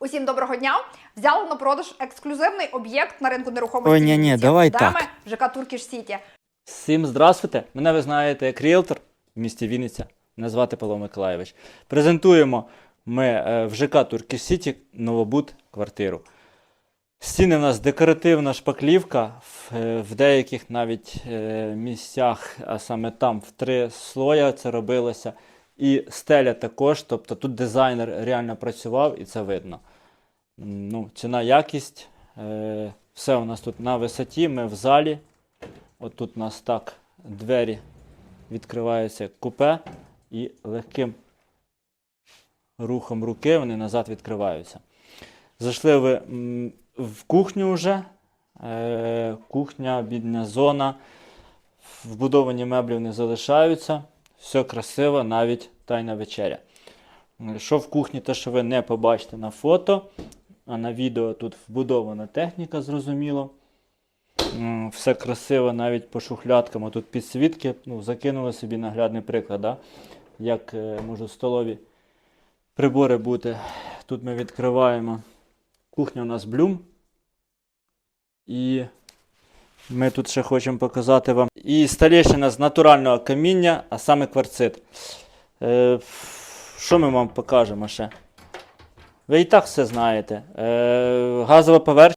Усім доброго дня! Взяли на продаж ексклюзивний об'єкт на ринку нерухомості. Ой, ні-ні, давай Де ми? так. ЖК Туркіш Сіті. Всім здравствуйте! Мене ви знаєте як ріелтор в місті Вінниця. Мене звати Павло Миколаєвич. Презентуємо ми е, в ЖК Туркіш Сіті новобуд квартиру. Стіни в нас декоративна шпаклівка, в, е, в деяких навіть е, місцях, а саме там в три слоя це робилося. І стеля також, тобто тут дизайнер реально працював і це видно. Ну, ціна, якість, е, все у нас тут на висоті, ми в залі. Отут у нас так двері відкриваються купе і легким рухом руки вони назад відкриваються. Зайшли ви в кухню вже. Е, кухня, бідня зона. Вбудовані меблі не залишаються. Все красиво, навіть тайна вечеря. Що в кухні, те, що ви не побачите на фото, а на відео тут вбудована техніка, зрозуміло. Все красиво, навіть по шухлядкам. Тут підсвітки. Ну, закинули собі наглядний приклад, да? як е, можуть столові прибори бути. Тут ми відкриваємо. Кухня у нас блюм. І ми тут ще хочемо показати вам. І столішина з натурального каміння, а саме кварцит. Е, що ми вам покажемо ще? Ви і так все знаєте. Е, газова поверхня.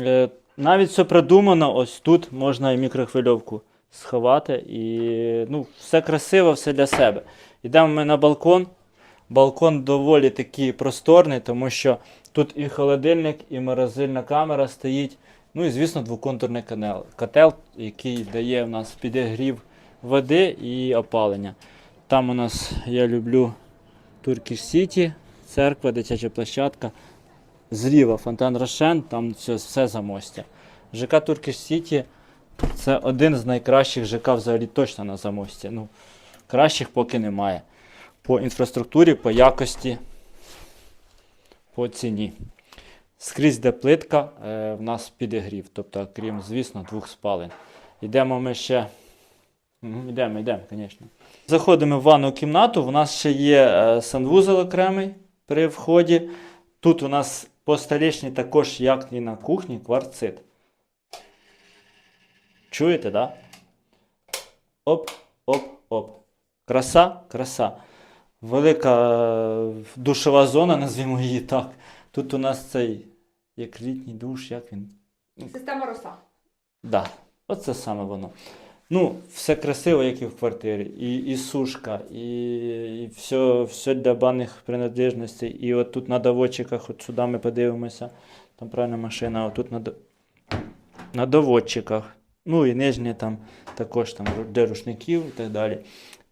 Е, навіть все придумано, ось тут можна і мікрохвильовку сховати. І ну, все красиво, все для себе. Йдемо ми на балкон. Балкон доволі такий просторний, тому що тут і холодильник, і морозильна камера стоїть. Ну і, звісно, двоконтурний канал. Котел, який дає в нас підігрів води і опалення. Там у нас я люблю Туркіш Сіті, церква, дитяча площадка. Зліва фонтан Рошен, там все, все замостя. ЖК Туркіш Сіті це один з найкращих ЖК взагалі точно на замості. Ну, кращих поки немає. По інфраструктурі, по якості, по ціні. Скрізь де плитка, е, в нас підігрів, тобто, крім, звісно, двох спалень. Йдемо ми ще. Йдемо, йдемо, звісно. Заходимо в ванну кімнату. У нас ще є е, санвузол окремий при вході. Тут у нас по столішні також, як і на кухні, кварцит. Чуєте, так? Да? Оп, оп, оп. Краса, краса. Велика е, душова зона, назвімо її так. Тут у нас цей як літній душ, як він. Система роса. Да, оце саме воно. Ну, все красиво, як і в квартирі. І, і сушка, і, і все, все для банних принадлежностей. І от тут на доводчиках, от сюди ми подивимося. Там правильно машина, а отут на, на доводчиках. Ну і нижнє там також там для рушників і так далі.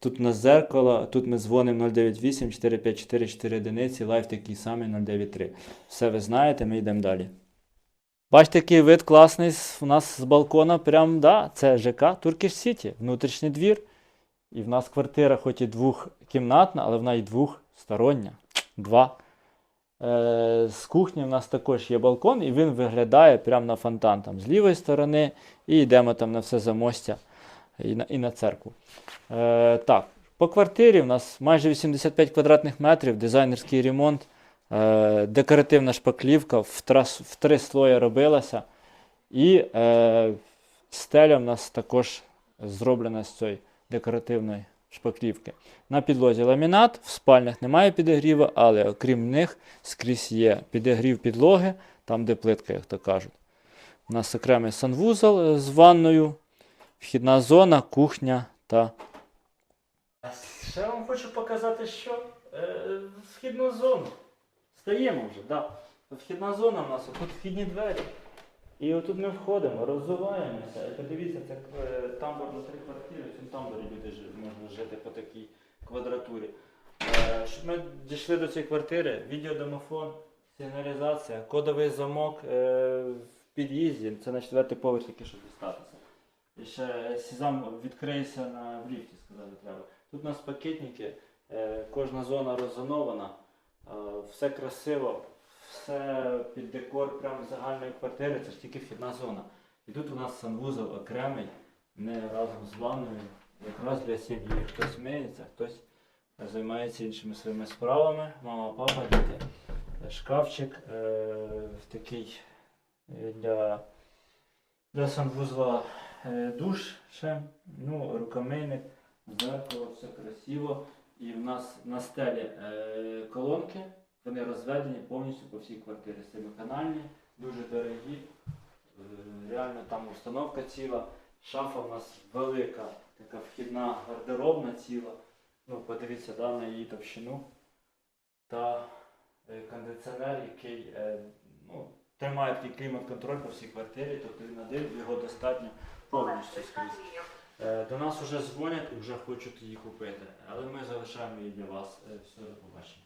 Тут у нас зеркало, тут ми дзвонимо 098 454 4 одиниці, лайф такий самий 093. Все ви знаєте, ми йдемо далі. Бачите, який вид класний у нас з балкона. Прям, да, це ЖК Туркіш Сіті, внутрішній двір. І в нас квартира, хоч і двохкімнатна, але вона і двохстороння. Два. Е, з кухні в нас також є балкон, і він виглядає прямо на фонтан там з лівої сторони. І йдемо там на все замостя і на, і на церкву. Е, так, по квартирі в нас майже 85 квадратних метрів, дизайнерський ремонт. Е, декоративна шпаклівка в, трас, в три слої робилася. І е, стеля в нас також зроблена з цієї декоративної шпаклівки. На підлозі ламінат, в спальнях немає підігріву, але окрім них скрізь є підігрів підлоги, там де плитка, як то кажуть. У нас окремий санвузол з ванною, вхідна зона, кухня та. Ще вам хочу показати, що е, вхідну зону. Стаємо вже. Да. Вхідна зона в нас, тут вхідні двері. І отут ми входимо, розвиваємося. Подивіться, це е, тамбур на три квартири, в цьому тамбурі люди жи- можна жити по такій квадратурі. Е, щоб ми дійшли до цієї квартири, відеодомофон, сигналізація, кодовий замок е, в під'їзді, це на четвертий поверх тільки щоб дістатися. Ще сезам відкриється на в ліфті, сказали треба. Тут у нас пакетники, е, кожна зона роззонована, е, все красиво, все під декор прямо загальної квартири, це ж тільки вхідна зона. І тут у нас санвузол окремий, не разом з ванною, якраз для сім'ї. Хтось миється, хтось займається іншими своїми справами, мама, папа, діти. шкафчик е, такий е, для, для санвузла душ ще, ну, рукомийник, зеркало, все красиво. І в нас на стелі е, колонки, вони розведені повністю по всій квартирі. Семиканальні, дуже дорогі. Е, реально там установка ціла. Шафа в нас велика, така вхідна гардеробна ціла. Ну, подивіться да, на її товщину. Та е, кондиціонер, який е, ну, тримає такий клімат-контроль по всій квартирі, тобто він один, його достатньо повністю скрізь. Е, До нас вже дзвонять і вже хочуть її купити, але ми залишаємо її для вас. Е, Все, до побачення.